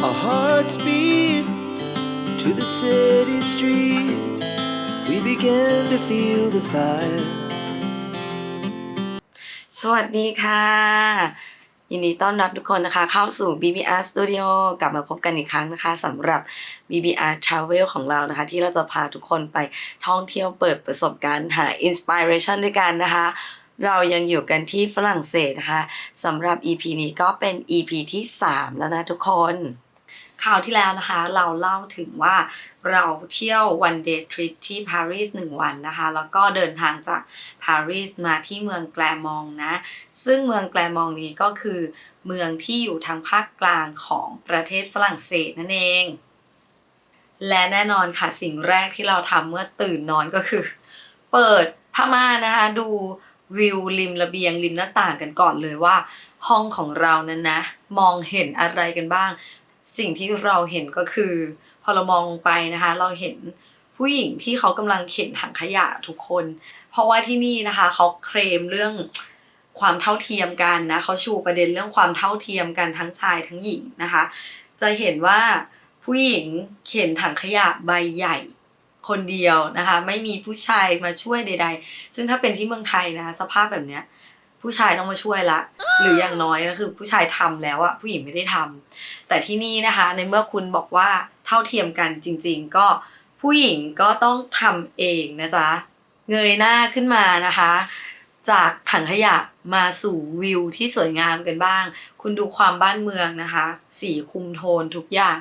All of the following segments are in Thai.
Our hearts beat to the city streets. We began to feel the fire. สวัสดีค่ะ ยินดีต้อนรับทุกคนนะคะ เข้าสู่ BBR Studio กลับมาพบกันอีกครั้งนะคะสำหรับ BBR Travel ของเรานะคะ ที่เราจะพาทุกคนไปท่องเที่ยวเปิดประสบการณ์หา Inspiration ด้วยกันนะคะเรายังอยู่กันที่ฝรั่งเศสนะคะสำหรับ EP นี้ก็เป็น EP ที่ 3 แล้วนะทุกคน คราวที่แล้วนะคะ เราเล่าถึงว่าเราเที่ยว one day trip ที่ปารีส1วันนะคะ แล้วก็เดินทางจากปารีสมาที่เมืองแกลมองนะ ซึ่งเมืองแกลมองนี้ก็คือเมืองที่อยู่ทางภาคกลางของประเทศฝรั่งเศสนั่นเอง และแน่นอนค่ะสิ่งแรกที่เราทำเมื่อตื่นนอนก็คือ เปิดผ้าม่านนะคะ ดูวิวริมระเบียงริมหน้าต่างกันก่อนเลยว่า ห้องของเรานั้นนะ มองเห็นอะไรกันบ้าง สิ่งที่เราเห็นก็คือ พอเรามองลงไปนะคะ เราเห็นผู้หญิงที่เขากำลังเข็นถังขยะทุกคน เพราะว่าที่นี่นะคะเขาเคลมเรื่องความเท่าเทียมกันนะเขาชูประเด็นเรื่องความเท่าเทียมกันทั้งชายทั้งหญิงนะคะ จะเห็นว่าผู้หญิงเข็นถังขยะใบใหญ่คนเดียวนะคะ ไม่มีผู้ชายมาช่วยใด ๆ ซึ่งถ้าเป็นที่เมืองไทยนะสภาพแบบเนี้ย ผู้ชายต้องมาช่วยละ หรืออย่างน้อยก็คือผู้ชายทำแล้วอะผู้หญิงไม่ได้ทำแต่ที่นี่นะคะ ในเมื่อคุณบอกว่าเท่าเทียมกันจริง ๆ ก็ผู้หญิงก็ต้องทำเองนะจ๊ะเงยหน้าขึ้นมานะคะ จากถังขยะมาสู่วิวที่สวยงามกันบ้าง คุณดูความบ้านเมืองนะคะ สีคุมโทนทุกอย่าง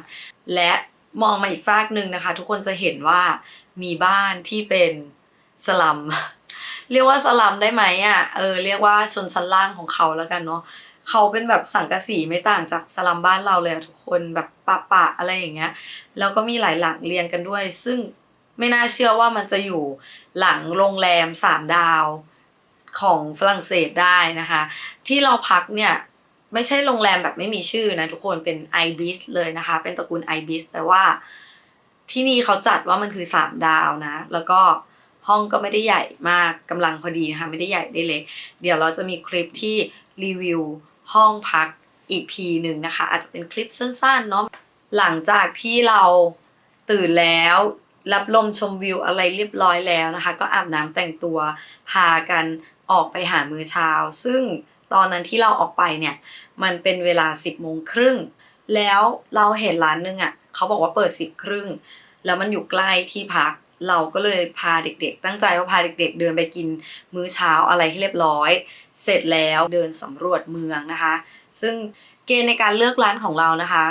และมองมาอีกฟากหนึ่งนะคะ ทุกคนจะเห็นว่ามีบ้านที่เป็นสลัม เรียกว่าสลัมได้ไหมอะเออเรียกว่าชนชั้นล่างของเขาแล้วกันเนาะเขาเป็นแบบสังกะสีไม่ต่างจากสลัมบ้านเราเลยทุกคนแบบปะปะอะไรอย่างเงี้ยแล้วก็มีหลายหลังเรียงกันด้วย ซึ่งไม่น่าเชื่อว่ามันจะอยู่หลังโรงแรมสามดาวของฝรั่งเศสได้นะคะ ที่เราพักเนี่ยไม่ใช่โรงแรมแบบไม่มีชื่อนะทุกคนเป็น ibis เลยนะคะ เป็นตระกูล ibis แต่ว่าที่นี่เขาจัดว่ามันคือสามดาวนะ แล้วก็ ห้องก็ไม่ได้ใหญ่มากกำลังพอดีนะคะไม่ได้ใหญ่ได้เล็ก เดี๋ยวเราจะมีคลิปที่รีวิวห้องพักอีกทีหนึ่งนะคะ อาจจะเป็นคลิปสั้นๆเนาะหลังจากที่เราตื่นแล้วรับลมชมวิวอะไรเรียบร้อยแล้วนะคะ ก็อาบน้ำแต่งตัวพากันออกไปหามื้อเช้า ซึ่งตอนนั้นที่เราออกไปเนี่ย มันเป็นเวลา 10บโมงครึ่งแล้วเราเห็นร้านนึงอะเขาบอกว่าเปิด10บครึ่งแล้วมันอยู่ใกล้ที่พัก เราก็เลยพาเด็กๆ ตั้งใจว่าพาเด็กๆ เดินไปกินมื้อเช้าอะไรให้เรียบร้อย เสร็จแล้วเดินสำรวจเมืองนะคะ ซึ่งเกณฑ์ในการเลือกร้านของเรานะคะ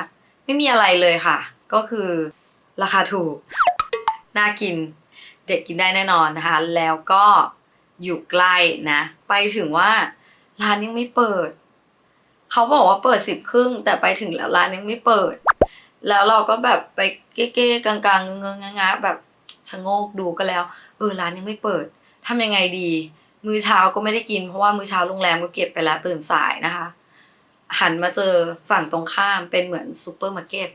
ไม่มีอะไรเลยค่ะ ก็คือราคาถูก น่ากิน เด็กกินได้แน่นอนนะคะ แล้วก็อยู่ใกล้นะ ไปถึงว่าร้านยังไม่เปิด เขาบอกว่าเปิดสิบครึ่ง แต่ไปถึงแล้วร้านยังไม่เปิด แล้วเราก็แบบไปเก้ๆกลางๆเงงๆงะๆแบบ ชะโงกดูก็แล้ว เออร้านยังไม่เปิดทำยังไงดี มื้อเช้าก็ไม่ได้กินเพราะว่ามื้อเช้าโรงแรมก็เก็บไปแล้วตื่นสายนะคะ หันมาเจอฝั่งตรงข้ามเป็นเหมือนซูเปอร์มาร์เก็ต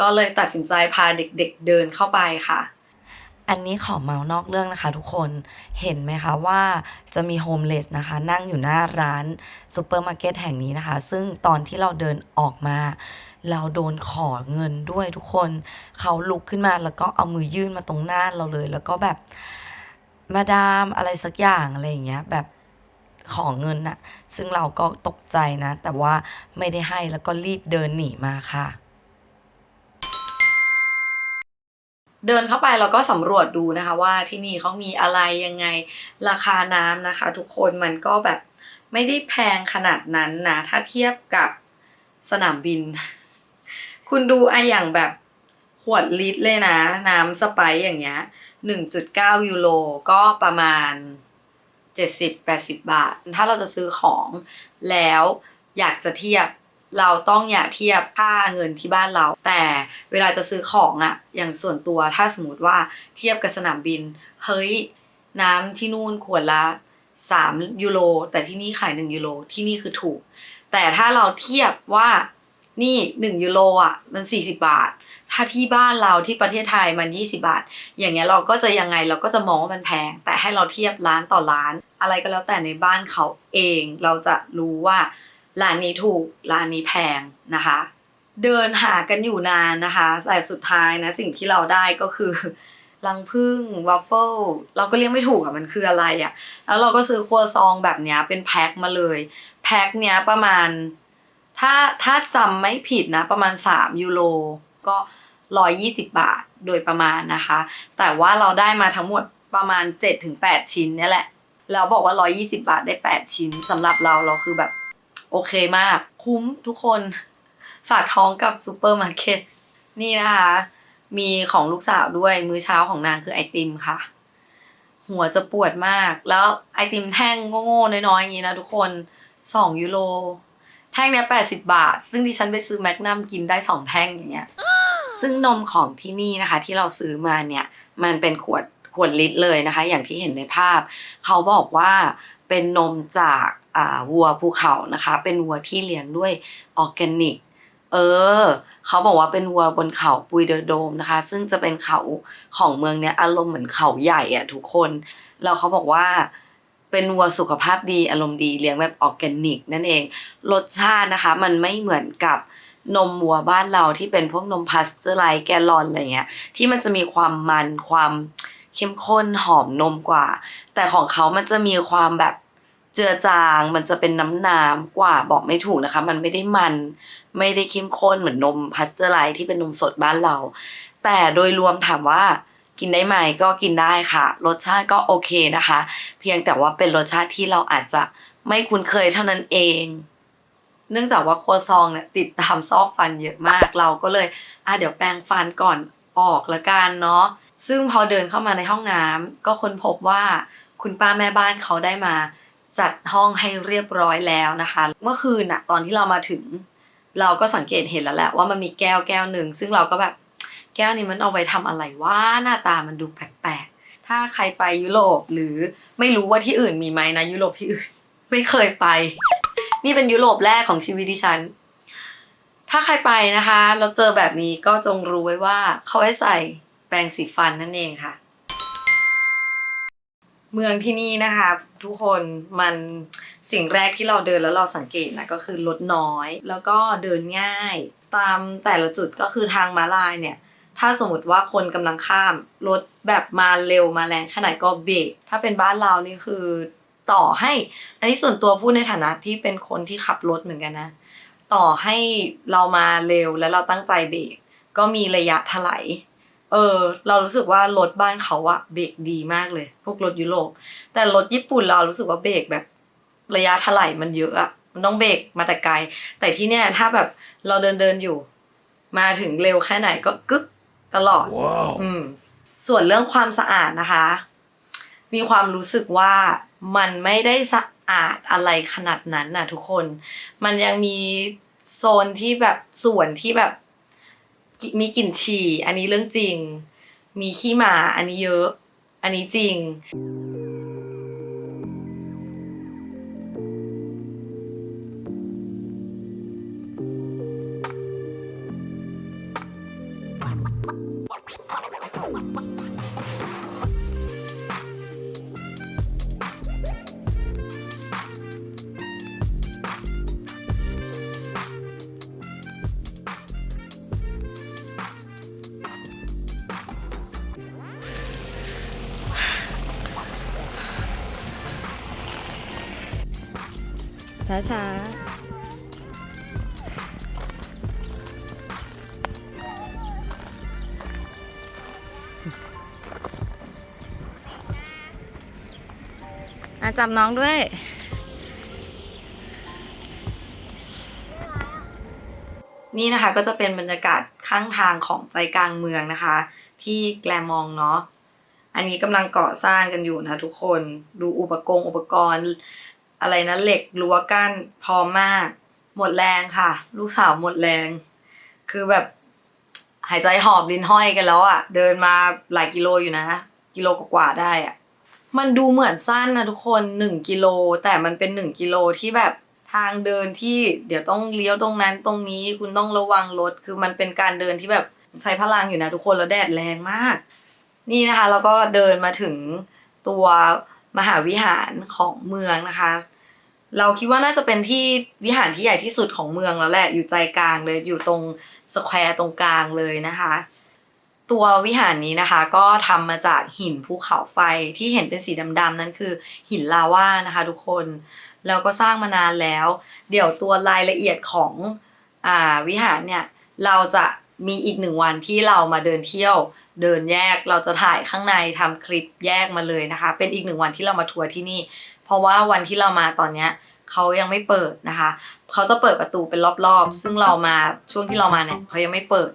ก็เลยตัดสินใจพาเด็กๆเดินเข้าไปค่ะ อันนี้ขอเมาส์นอกเรื่องนะคะทุกคนเห็นไหมคะว่าจะมีโฮมเลสนะคะ นั่งอยู่หน้าร้านซูเปอร์มาร์เก็ตแห่งนี้นะคะ ซึ่งตอนที่เราเดินออกมา เราโดนขอเงินด้วยทุกคนเขาลุกขึ้นมาแล้วก็เอามือยื่นมาตรงหน้าเราเลย แล้วก็แบบมาดามอะไรสักอย่างอะไรอย่างเงี้ยแบบขอเงินน่ะ ซึ่งเราก็ตกใจนะ แต่ว่าไม่ได้ให้แล้วก็รีบเดินหนีมาค่ะ เดินเข้าไปเราก็สำรวจดูนะคะ ว่าที่นี่เขามีอะไรยังไงราคาน้ำนะคะ ทุกคนมันก็แบบไม่ได้แพงขนาดนั้นนะ ถ้าเทียบกับสนามบิน คุณดูไออย่างแบบขวดลิตรเลยนะ น้ำสไปซ์อย่างเงี้ยหนึ่งจุดเก้ายูโรก็ประมาณเจ็ดสิบแปดสิบบาท ถ้าเราจะซื้อของแล้วอยากจะเทียบ เราต้องอย่าเทียบค่าเงินที่บ้านเรา แต่เวลาจะซื้อของอะอย่างส่วนตัวถ้าสมมติว่าเทียบกับสนามบิน เฮ้ย น้ำที่นู่นขวดละ 3 ยูโรแต่ที่นี่ขาย 1 ยูโรที่นี่คือถูก แต่ถ้าเราเทียบว่านี่ 1 ยูโรอะมัน 40 บาท ถ้าที่บ้านเราที่ประเทศไทยมัน 20 บาท อย่างเงี้ยเราก็จะยังไงเราก็จะมองว่ามันแพง แต่ให้เราเทียบร้านต่อร้าน อะไรก็แล้วแต่ในบ้านเขาเองเราจะรู้ว่า ร้านนี้ถูกร้านนี้แพงนะคะ เดินหากันอยู่นานนะคะแต่สุดท้ายนะสิ่งที่เราได้ก็คือรังผึ้งวัฟเฟิลเราก็เรียกไม่ถูกอะมันคืออะไรอะแล้วเราก็ซื้อครัวซองแบบเนี้ยเป็นแพ็คมาเลยแพ็คเนี้ยประมาณ ถ้าถ้าจำไม่ผิดนะประมาณ 3 ยูโรก็ 120 บาทโดยประมาณนะคะ แต่ว่าเราได้มาทั้งหมดประมาณ 7-8 ชิ้นเนี่ยแหละแล้วบอกว่า 120 บาทได้ 8 ชิ้นสำหรับเราเราคือแบบ โอเคมาก คุ้มทุกคนฝากท้องกับซูเปอร์มาร์เก็ตนี่นะคะ มีของลูกสาวด้วยมื้อเช้าของนางคือไอติมค่ะ หัวจะปวดมาก แล้วไอติมแท่งโง่ๆน้อยๆอย่างนี้นะทุกคน2ยูโรแท่งเนี้ย80บาท ซึ่งดิฉันไปซื้อแมกนัมกินได้2แท่งอย่างเงี้ยซึ่งนมของที่นี่นะคะ ที่เราซื้อมาเนี่ย มันเป็นขวดขวดลิตรเลยนะคะ อย่างที่เห็นในภาพ เขาบอกว่าเป็นนมจาก วัวภูเขานะคะ เป็นวัวที่เลี้ยงด้วยออร์แกนิก เออ เขาบอกว่าเป็นวัวบนเขาปุยเดอโดมนะคะ ซึ่งจะเป็นเขาของเมืองเนี้ยอารมณ์เหมือนเขาใหญ่อะทุกคน แล้วเขาบอกว่าเป็นวัวสุขภาพดีอารมณ์ดีเลี้ยงแบบออร์แกนิก นั่นเอง รสชาตินะคะ มันไม่เหมือนกับนมวัวบ้านเราที่เป็นพวกนมพาสเจอร์ไลแกลลอนอะไรเงี้ยที่มันจะมีความมันความเข้มข้นหอมนมกว่า แต่ของเขามันจะมีความแบบ เจือจางมันจะเป็นน้ำน้ำกว่าบอกไม่ถูกนะคะ มันไม่ได้มันไม่ได้เข้มข้นเหมือนนมพาสเจอร์ไลท์ที่เป็นนมสดบ้านเรา แต่โดยรวมถามว่ากินได้ไหมก็กินได้ค่ะ รสชาติก็โอเคนะคะ เพียงแต่ว่าเป็นรสชาติที่เราอาจจะไม่คุ้นเคยเท่านั้นเอง เนื่องจากว่าครัวซองเนี่ยติดตามซอกฟันเยอะมากเราก็เลยอะเดี๋ยวแปรงฟันก่อนออกละกันเนาะซึ่งพอเดินเข้ามาในห้องน้ำก็ค้นพบว่าคุณป้าแม่บ้านเขาได้มา จัดห้องให้เรียบร้อยแล้วนะคะ เมื่อคืนน่ะตอนที่เรามาถึง เราก็สังเกตเห็นแล้วแหละว่ามันมีแก้วแก้วหนึ่งซึ่งเราก็แบบแก้วนี้มันเอาไว้ทำอะไรว่าหน้าตามันดูแปลกๆถ้าใครไปยุโรปหรือไม่รู้ว่าที่อื่นมีไหมนะยุโรปที่อื่น ไม่เคยไป นี่เป็นยุโรปแรกของชีวิตดิฉัน ถ้าใครไปนะคะแล้วเจอแบบนี้ก็จงรู้ไว้ว่าเขาให้ใส่แปรงสีฟันนั่นเองค่ะ เมืองที่นี่นะคะ ทุกคนมันสิ่งแรกที่เราเดินแล้วเราสังเกตนะก็คือรถน้อย แล้วก็เดินง่าย ตามแต่ละจุดก็คือทางม้าลายเนี่ย ถ้าสมมติว่าคนกำลังข้ามรถแบบมาเร็วมาแรงขนาดก็เบรกถ้าเป็นบ้านเรานี่คือต่อให้อันนี้ส่วนตัวพูดในฐานะที่เป็นคนที่ขับรถเหมือนกันนะ ต่อให้เรามาเร็วแล้วเราตั้งใจเบรกก็มีระยะถลาย เออเรารู้สึกว่ารถบ้านเขาอะเบรกดีมากเลย พวกรถยุโรปแต่รถญี่ปุ่นเรารู้สึกว่าเบรกแบบระยะถลายมันเยอะอะมันต้องเบรกมาแต่ไกล แต่ที่เนี่ยถ้าแบบเราเดินเดินๆอยู่ มาถึงเร็วแค่ไหนก็กึกตลอด Wow. อืมส่วนเรื่องความสะอาดนะคะ มีความรู้สึกว่ามันไม่ได้สะอาดอะไรขนาดนั้นน่ะทุกคน มันยังมีโซนที่แบบส่วนที่แบบกิ มีกลิ่นฉี่ อันนี้เรื่องจริง มีขี้หมา อันนี้เยอะ อันนี้จริง ช้าช้าอาจับน้องด้วย นี่นะคะก็จะเป็นบรรยากาศข้างทางของใจกลางเมืองนะคะ ที่แกลมองเนาะอันนี้กำลังก่อสร้างกันอยู่นะทุกคนดูอุปกรณ์อุปกรณ์ อะไรนะเหล็กรั้วกั้นพร้อมมาก หมดแรงค่ะ ลูกสาวหมดแรง คือแบบหายใจหอบลิ้นห้อยกันแล้วอะ่ะ เดินมาหลายกิโลอยู่นะ กิโลกว่าได้อะ่ะ มันดูเหมือนสั้นนะทุกคนหนึ่งกิโล แต่มันเป็นหนึ่งกิโลที่แบบทางเดินที่เดี๋ยวต้องเลี้ยวตรงนั้นตรงนี้คุณต้องระวังรถ คือมันเป็นการเดินที่แบบใช้พลังอยู่นะทุกคนแล้วแดดแรงมาก นี่นะคะ แล้วก็เดินมาถึงตัว มหาวิหารของเมืองนะคะ เราคิดว่าน่าจะเป็นที่วิหารที่ใหญ่ที่สุดของเมืองแล้วแหละอยู่ใจกลางเลยอยู่ตรงสแควร์ตรงกลางเลยนะคะ ตัววิหารนี้นะคะก็ทำมาจากหินภูเขาไฟที่เห็นเป็นสีดำๆนั่นคือหินลาวานะคะทุกคนแล้วก็สร้างมานานแล้ว เดี๋ยวตัวรายละเอียดของอ่าวิหารเนี่ยเราจะมีอีกหนึ่งวันที่เรามาเดินเที่ยว เดินแยกเราจะถ่ายข้างในทำคลิปแยกมาเลยนะคะ เป็นอีกหนึ่งวันที่เรามาทัวร์ที่นี่ เพราะว่าวันที่เรามาตอนเนี้ยเขายังไม่เปิดนะคะ เขาจะเปิดประตูเป็นรอบๆ ซึ่งเรามาช่วงที่เรามาเนี่ยเขายังไม่เปิด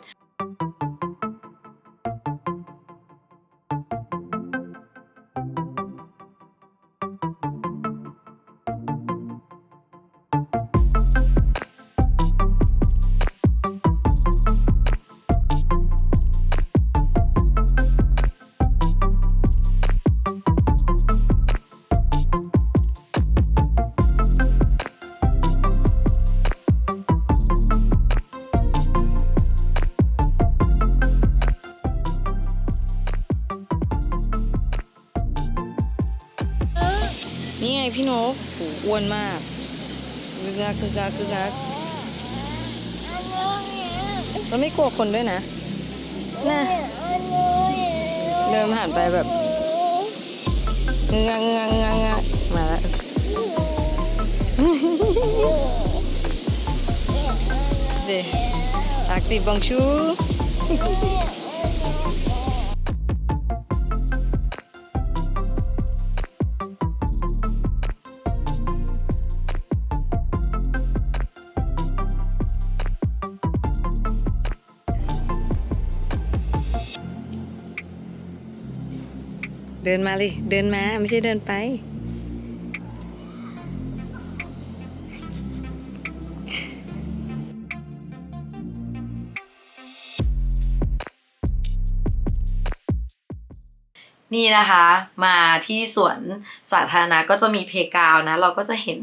อ้วนมากกึกงักกึกงักกึกงักมันไม่กลัวคนด้วยนะน่ะเดินผ่านไปแบบงงงงงงมาแล้วสิตักติบังชู ดินมาเลย เดินมาไม่ใช่เดินไป นี่นะคะมาที่สวนสาธารณะก็จะมีเพกาวนะ เราก็จะเห็น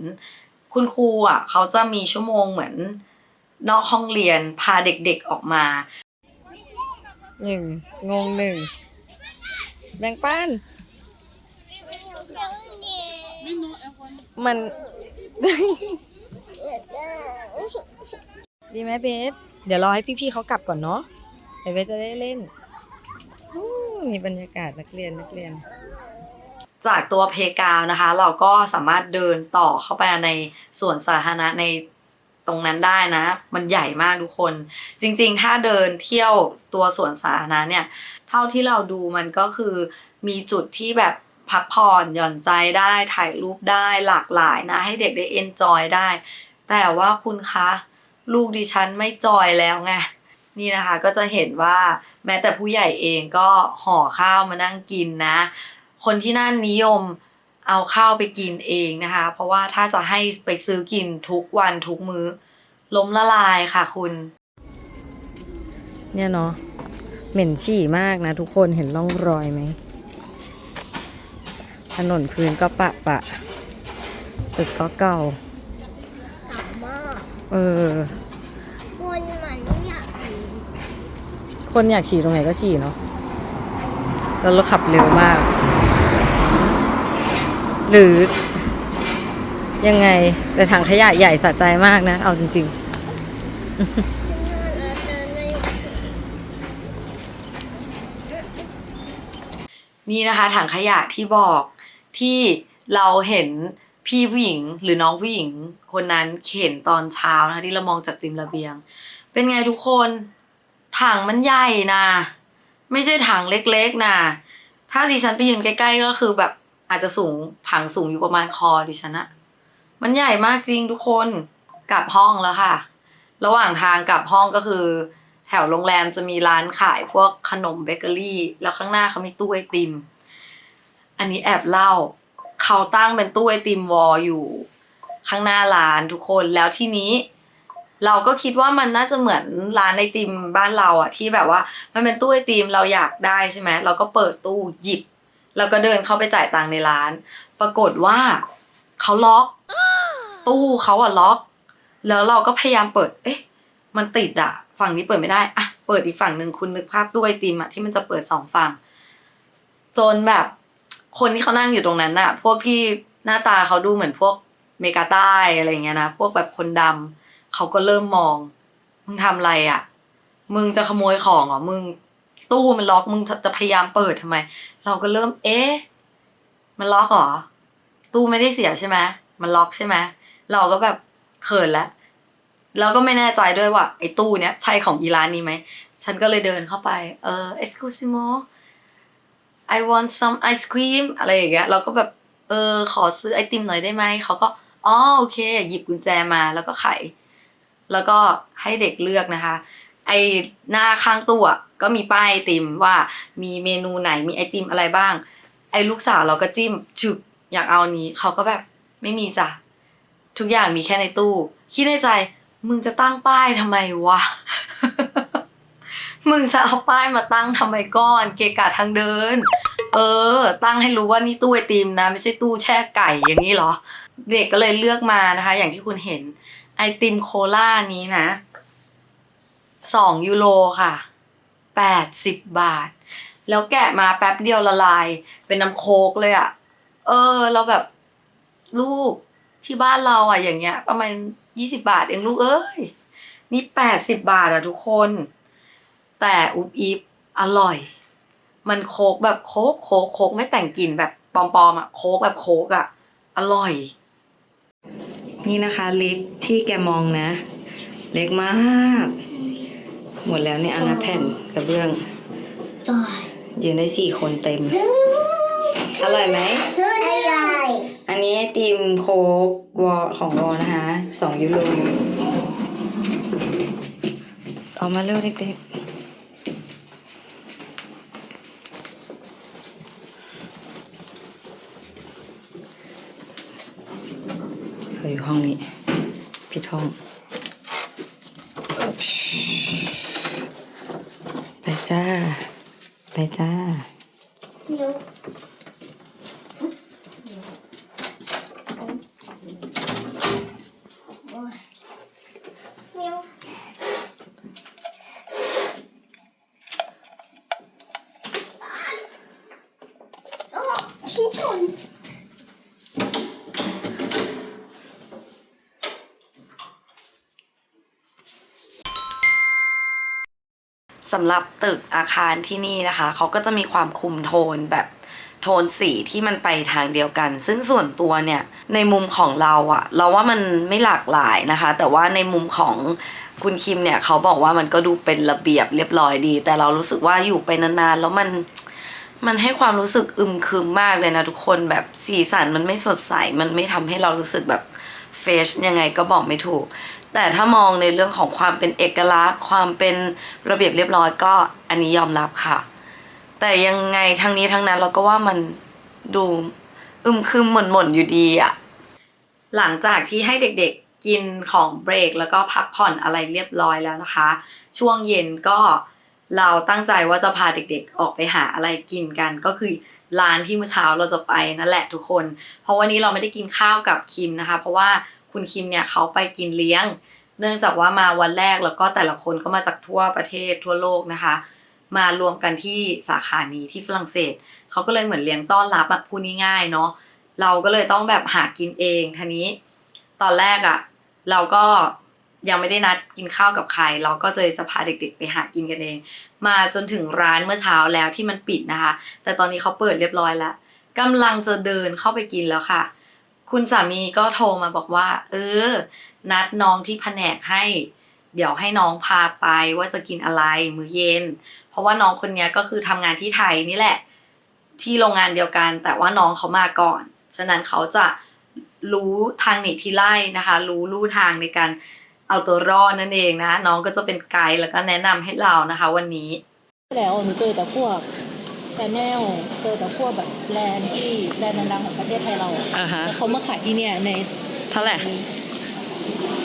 คุณครูอะเขาจะมีชั่วโมงเหมือน นอกห้องเรียนพาเด็กๆออกมาหนึ่งงงหนึ่งแบ่งปัน มัน ดีไหมเบส เดี๋ยวรอให้พี่ๆเขากลับก่อนเนาะเดี๋ยวเบสจะได้เล่นอู้มีบรรยากาศนักเรียนนักเรียน จากตัวเพกาวนะคะ เราก็สามารถเดินต่อเข้าไปในสวนสาธารณะในตรงนั้นได้นะ มันใหญ่มากทุกคน จริงๆ ถ้าเดินเที่ยวตัวสวนสาธารณะเนี่ย เท่าที่เราดูมันก็คือมีจุดที่แบบ พักผ่อนหย่อนใจได้ถ่ายรูปได้หลากหลายนะ ให้เด็กได้เอนจอยได้ แต่ว่าคุณคะลูกดิฉันไม่จอยแล้วไงนี่นะคะก็จะเห็นว่าแม้แต่ผู้ใหญ่เองก็ห่อข้าวมานั่งกินนะ คนที่นั่นนิยมเอาข้าวไปกินเองนะคะ เพราะว่าถ้าจะให้ไปซื้อกินทุกวันทุกมื้อ ล้มละลายค่ะคุณ เนี่ยเนาะเหม็นฉี่มากนะทุกคนเห็นร่องรอยไหม นนพื้นก็ปะปะ ตึกก็เก่า สามารถเออ คนมันอยากมีคนอยากฉี่ตรงไหนก็ฉี่เนาะแล้วเราขับเร็วมาก หรือ ยังไง แต่ถังขยะใหญ่สะใจมากนะ เอาจริง ฉันน่าจะไม่ๆนี่นะคะ ถังขยะที่บอก ที่เราเห็นพี่ผู้หญิงหรือน้องผู้หญิง คนนั้นเข็นตอนเช้านะที่เรามองจากริมระเบียง เป็นไงทุกคนถังมันใหญ่นะไม่ใช่ถังเล็กๆนะถ้าดิฉันไปยืนใกล้ๆก็คือแบบอาจจะสูงถังสูงอยู่ประมาณคอดิฉันอะมันใหญ่มากจริงทุกคนกลับห้องแล้วค่ะ ระหว่างทางกลับห้องก็คือ แถวโรงแรมจะมีร้านขายพวกขนมเบเกอรี่ แล้วข้างหน้าเขามีตู้ไอติม อันนี้แอบเล่า เขาตั้งเป็นตู้ไอติมวอลอยู่ ข้างหน้าร้านทุกคนแล้วที่นี้ เราก็คิดว่ามันน่าจะเหมือนร้านไอติมบ้านเราอะที่แบบว่า มันเป็นตู้ไอติมเราอยากได้ใช่ไหมเราก็เปิดตู้หยิบ แล้วก็เดินเข้าไปจ่ายตังค์ในร้าน ปรากฏว่าเขาล็อก ตู้เขาอะล็อก แล้วเราก็พยายามเปิด เอ๊ะ มันติดอะฝั่งนี้เปิดไม่ได้อะเปิดอีกฝั่งหนึ่งคุณนึกภาพตู้ไอติมอะที่มันจะเปิดสองฝั่งจนแบบ คนที่เขานั่งอยู่ตรงนั้นอะพวกที่หน้าตาเขาดูเหมือนพวกเมกาใต้อะไรเงี้ยนะพวกแบบคนดำเขาก็เริ่มมอง มึงทำอะไรอะ่ะ มึงจะขโมยของเหรอมึงตู้มันล็อกมึงจะพยายามเปิดทำไม เราก็เริ่ม เอ๊ะมันล็อกเหรอตู้ไม่ได้เสียใช่ไหมมันล็อกใช่ไหมเราก็แบบเขินแล้วแล้วก็ไม่แน่ใจด้วยว่าไอ้ตู้เนี้ยใช่ของอีร้านนี้ไหมฉันก็เลยเดินเข้าไป เออ excuse me I want some ice cream อะไรอย่างเงี้ยเราก็แบบเออขอซื้อไอติมหน่อยได้ไหมเขาก็อ๋อโอเค หยิบกุญแจมาแล้วก็ไข แล้วก็ให้เด็กเลือกนะคะ ไอหน้าข้างตู้ก็มีป้ายไอติมว่ามีเมนูไหนมีไอติมอะไรบ้าง ไอลูกสาวเราก็จิ้มจุบอยากเอาอันนี้เขาก็แบบไม่มีจ้ะทุกอย่างมีแค่ในตู้ คิดในใจมึงจะตั้งป้ายทำไมวะ มึงจะเอาป้ายมาตั้งทำไมก้อน เกะกะทางเดิน เออ ตั้งให้รู้ว่านี่ตู้ไอติมนะ ไม่ใช่ตู้แช่ไก่อย่างนี้เหรอ เด็กก็เลยเลือกมานะคะ อย่างที่คุณเห็น ไอติมโคลานี้นะสองยูโรค่ะแปดสิบบาท แล้วแกะมาแป๊บเดียวละลาย เป็นน้ำโคกเลยอะ่ะ เออ เราแบบลูกที่บ้านเราอะอย่างเงี้ย ประมาณยี่สิบาทเองลูกเอ้ย นี่แปดสิบบาทอะทุกคน แต่อุบอิบอร่อย มันโคกแบบโคกโคกโคกไม่แต่งกลิ่นแบบปลอมๆอะโคกแบบโคกอะอร่อย นี่นะคะลิฟต์ที่แกมองนะ เล็กมาก หมดแล้วเนี่ยอันนะแผ่นกระเบื้องอยู่ในสี่คนเต็ม อร่อยไหมอะไรอันนี้ไอติมโคกวอของวอนะคะสองยูโรเอามาเร็วเด็กๆเราอยู่ ห้องนี้ ผิดห้อง ไปจ้า ไปจ้า เดี๋ยวโอ้ยเดี๋ยวโอ้ชิ้นชน สำหรับตึกอาคารที่นี่นะคะ เขาก็จะมีความคุมโทนแบบโทนสีที่มันไปทางเดียวกัน ซึ่งส่วนตัวเนี่ยในมุมของเราอะเราว่ามันไม่หลากหลายนะคะ แต่ว่าในมุมของคุณคิมเนี่ยเขาบอกว่ามันก็ดูเป็นระเบียบเรียบร้อยดี แต่เรารู้สึกว่าอยู่ไปนานๆแล้วมันมันให้ความรู้สึกอึมครึมมากเลยนะทุกคนแบบสีสันมันไม่สดใส มันไม่ทำให้เรารู้สึกแบบเฟชยังไงก็บอกไม่ถูก แต่ถ้ามองในเรื่องของความเป็นเอกลักษณ์ ความเป็นระเบียบเรียบร้อยก็อันนี้ยอมรับค่ะ แต่ยังไงทั้งนี้ทั้งนั้นเราก็ว่ามันดูอึมครึมหม่นหม่นอยู่ดีอะหลังจากที่ให้เด็กๆกินของเบรกแล้วก็พักผ่อนอะไรเรียบร้อยแล้วนะคะ ช่วงเย็นก็เราตั้งใจว่าจะพาเด็กๆออกไปหาอะไรกินกันก็คือร้านที่เมื่อเช้าเราจะไปนั่นแหละทุกคน เพราะวันนี้เราไม่ได้กินข้าวกับคิมนะคะ เพราะว่า คุณคิมเนี่ยเขาไปกินเลี้ยง เนื่องจากว่ามาวันแรกแล้วก็แต่ละคนก็มาจากทั่วประเทศทั่วโลกนะคะ มารวมกันที่สาขานี้ที่ฝรั่งเศสเขาก็เลยเหมือนเลี้ยงต้อนรับแบบพูดง่ายๆเนาะเราก็เลยต้องแบบหากินเองทีนี้ ตอนแรกอะ่ะ เราก็ยังไม่ได้นัดกินข้าวกับใคร เราก็เลยจะพาเด็กๆ ไปหากินกันเอง มาจนถึงร้านเมื่อเช้าแล้วที่มันปิดนะคะ แต่ตอนนี้เขาเปิดเรียบร้อยแล้วกำลังจะเดินเข้าไปกินแล้วค่ะ คุณสามีก็โทรมาบอกว่า เออ นัดน้องที่แผนกให้ เดี๋ยวให้น้องพาไปว่าจะกินอะไรมื้อเย็น เพราะว่าน้องคนนี้ก็คือทำงานที่ไทยนี่แหละ ที่โรงงานเดียวกัน แต่ว่าน้องเขามาก่อน ฉะนั้นเขาจะรู้ทางหนีที่ไล่นะคะ รู้ลู่ทางในการเอาตัวรอดนั่นเองนะ น้องก็จะเป็นไกด์แล้วก็แนะนำให้เรานะคะ วันนี้แล้วหนูเจอแต่พวก แนลเจอแต่พวกแบบแบรนด์ที่แบรนด์ดังๆของประเทศไทยเราอะอ่าฮะ แต่เขามาขายที่เนี่ยในเท่าไหร่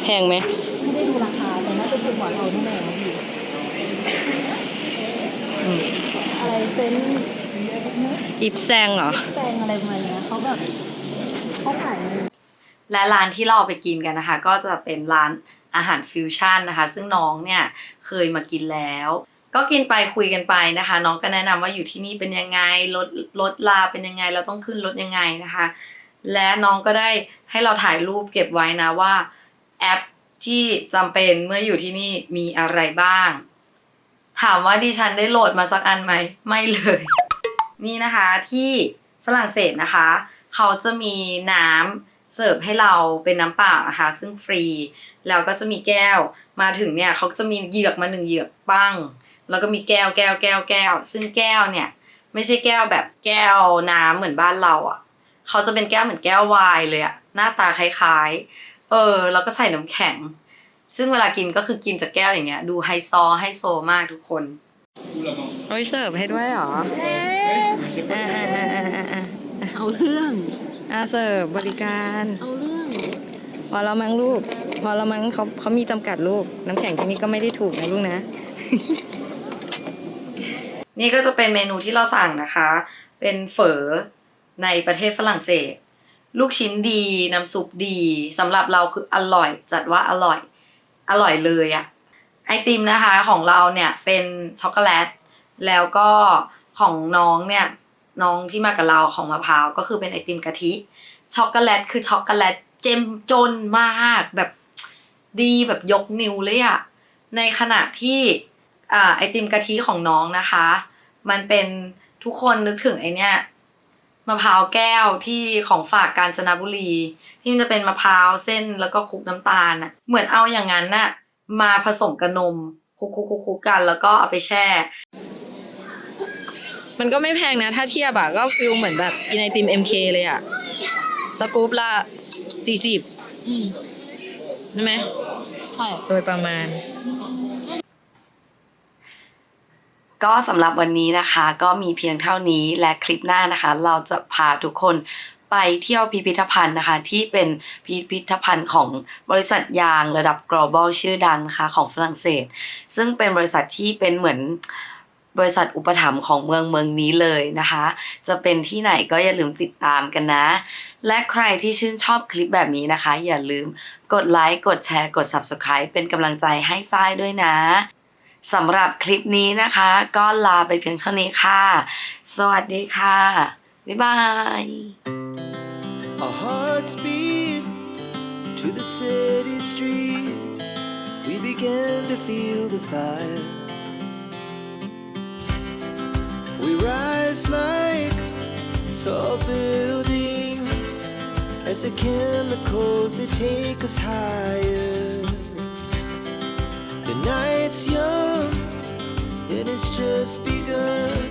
แพงไหมไม่ได้ดูราคาแต่น่าจะถูกกว่าเราแน่ๆอยู่อืมอะไรเซนต์อิบแซงเหรอ แซงอะไรประมาณเนี้ยเขาแบบเขาขายใน และร้านที่เราไปกินกันนะคะ ก็จะเป็นร้านอาหารฟิวชั่นนะคะ ซึ่งน้องเนี่ยเคยมากินแล้ว ก็กินไปคุยกันไปนะคะ น้องก็แนะนำว่าอยู่ที่นี่เป็นยังไงรถรถลาเป็นยังไง เราต้องขึ้นรถยังไงนะคะ และน้องก็ได้ให้เราถ่ายรูปเก็บไว้นะว่าแอปที่จำเป็นเมื่ออยู่ที่นี่มีอะไรบ้าง ถามว่าดิฉันได้โหลดมาสักอันไหมไม่เลย นี่นะคะที่ฝรั่งเศสนะคะ เขาจะมีน้ำเสิร์ฟให้เราเป็นน้ำเปล่านะคะซึ่งฟรี แล้วก็จะมีแก้วมาถึงเนี่ยเขาจะมีเหยือกมาหนึ่งเหยือกปั้ง แล้วก็มีแก้วแก้วแก้วแก้ว ซึ่งแก้วเนี่ย ไม่ใช่แก้วแบบแก้วน้ำเหมือนบ้านเราอะ่ะ เขาจะเป็นแก้วเหมือนแก้วไวน์เลยอะหน้าตาคล้ายๆ เออ แล้วก็ใส่น้ำแข็ง ซึ่งเวลากินก็คือกินจากแก้วอย่างเงี้ย ดูไฮซอไฮโซมากทุกคนโอ้ยเสิร์ฟให้ด้วยเหรออ่าอ่าอ่าอ่าอ่าเอาเรื่องอ่าเสิร์ฟบริการ เอาเรื่อง พอแล้วมั้งลูก พอแล้วมั้งเขาเขามีจำกัดลูก น้ำแข็งที่นี่ก็ไม่ได้ถูกนะลูกนะ นี่ก็จะเป็นเมนูที่เราสั่งนะคะ เป็นเฝอในประเทศฝรั่งเศส ลูกชิ้นดีน้ำซุปดีสำหรับเราคืออร่อย จัดว่าอร่อย อร่อยเลยอะไอติมนะคะของเราเนี่ยเป็นช็อกโกแลต แล้วก็ของน้องเนี่ยน้องที่มากับเราของมะพร้าวก็คือเป็นไอติมกะทิ ช็อกโกแลตคือช็อกโกแลตเจ้มจนมากแบบดีแบบยกนิ้วเลยอะในขณะที่ ไอติมกะทิของน้องนะคะ มันเป็นทุกคนนึกถึงไอเนี้ยมะพร้าวแก้วที่ของฝากกาญจนบุรี ที่มันจะเป็นมะพร้าวเส้นแล้วก็คลุกน้ำตาลน่ะเหมือนเอาอย่างนั้นน่ะมาผสมกับนมคลุกคลุกคลุกคลุกกันแล้วก็เอาไปแช่ มันก็ไม่แพงนะ ถ้าเทียบอะก็ฟิลเหมือนแบบกินไอติม MK เลยอะสกู๊ปละสี่สิบอืมใช่ไหมใช่โดยประมาณ ก็สำหรับวันนี้นะคะก็มีเพียงเท่านี้และคลิปหน้านะคะ เราจะพาทุกคนไปเที่ยวพิพิธภัณฑ์นะคะ ที่เป็นพิพิธภัณฑ์ของบริษัทยางระดับ global ชื่อดังนะคะของฝรั่งเศส ซึ่งเป็นบริษัทที่เป็นเหมือนบริษัทอุปถัมภ์ของเมืองเมืองนี้เลยนะคะ จะเป็นที่ไหนก็อย่าลืมติดตามกันนะ และใครที่ชื่นชอบคลิปแบบนี้นะคะ อย่าลืมกดไลค์กดแชร์กด Subscribe เป็นกำลังใจให้ฝ้ายด้วยนะ สำหรับคลิปนี้นะคะ ก็ลาไปเพียงเท่านี้ค่ะ สวัสดีค่ะ บ๊ายบาย Our hearts beat to the city streets. We began to feel the fire. We rise like tall buildings as the chemicals they take us higher. Night's young, it has just begun.